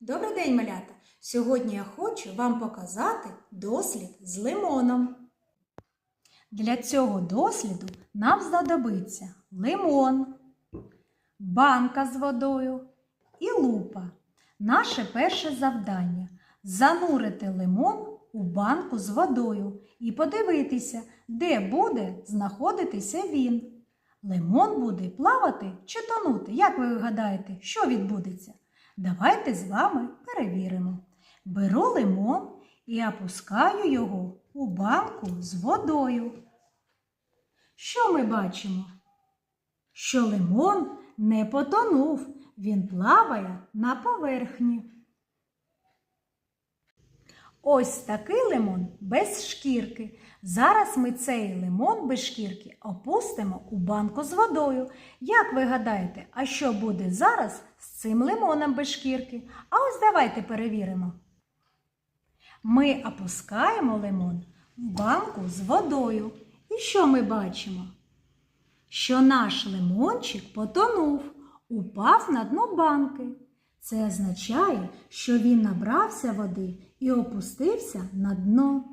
Добрий день, малята! Сьогодні я хочу вам показати дослід з лимоном. Для цього досліду нам знадобиться лимон, банка з водою і лупа. Наше перше завдання занурити лимон у банку з водою і подивитися, де буде знаходитися він. Лимон буде плавати чи тонути. Як ви гадаєте, що відбудеться? Давайте з вами перевіримо. Беру лимон і опускаю його у банку з водою. Що ми бачимо? Що лимон не потонув, він плаває на поверхні. Ось такий лимон без шкірки. Зараз ми цей лимон без шкірки опустимо у банку з водою. Як ви гадаєте, а що буде зараз з цим лимоном без шкірки? А ось давайте перевіримо. Ми опускаємо лимон в банку з водою. І що ми бачимо? Що наш лимончик потонув, упав на дно банки. Це означає, що він набрався води і опустився на дно.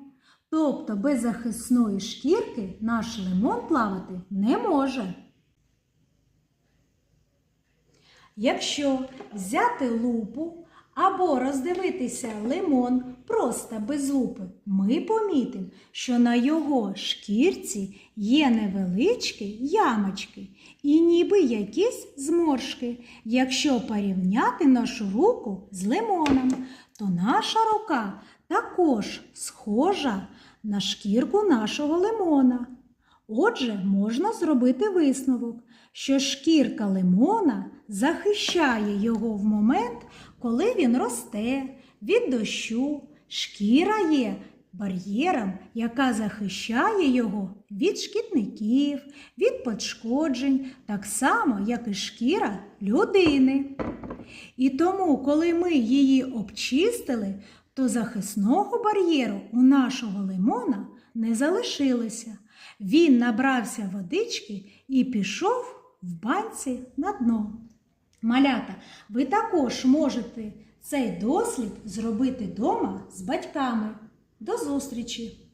Тобто без захисної шкірки наш лимон плавати не може. Якщо взяти лупу або роздивитися лимон просто без лупи, ми помітимо, що на його шкірці є невеличкі ямочки і ніби якісь зморшки. Якщо порівняти нашу руку з лимоном, то наша рука також схожа на шкірку нашого лимона. Отже, можна зробити висновок, що шкірка лимона захищає його в момент, коли він росте від дощу. Шкіра є бар'єром, яка захищає його від шкідників, від пошкоджень, так само, як і шкіра людини. І тому, коли ми її обчистили, то захисного бар'єру у нашого лимона не залишилося. Він набрався водички і пішов в банці на дно. Малята, ви також можете цей дослід зробити вдома з батьками. До зустрічі!